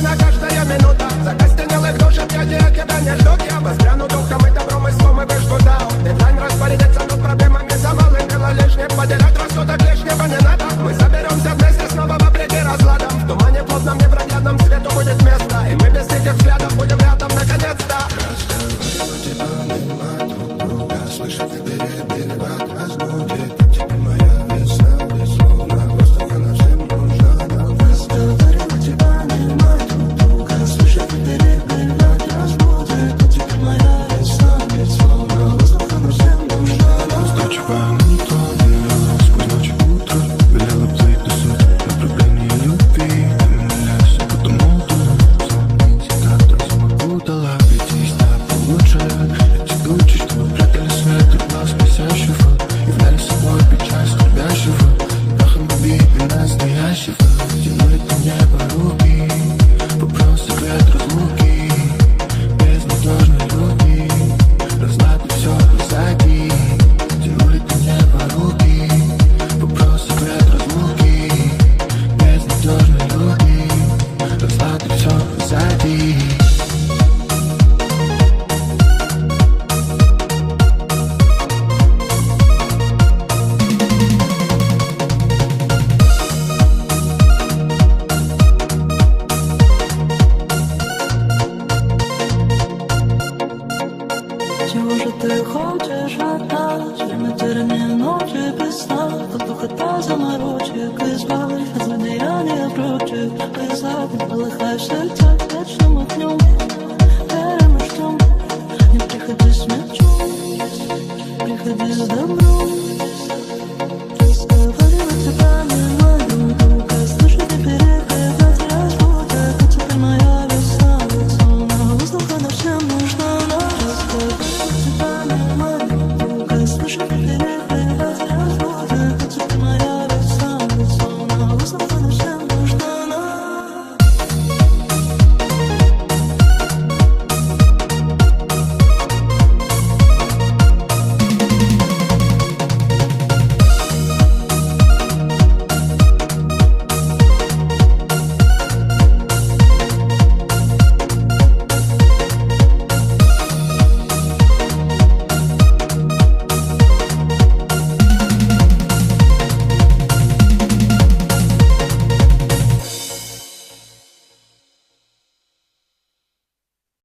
нужна каждая минута Закостенелых душ от ядерки не неждок Я возгляну духом и добром и злом и ваш гудал Дедлайн Я матерные ночи писал, как духота заморочек Избавив от задеяния прочих Призад, не полыхай в сердцах вечным огнем Верим и ждем, не приходи с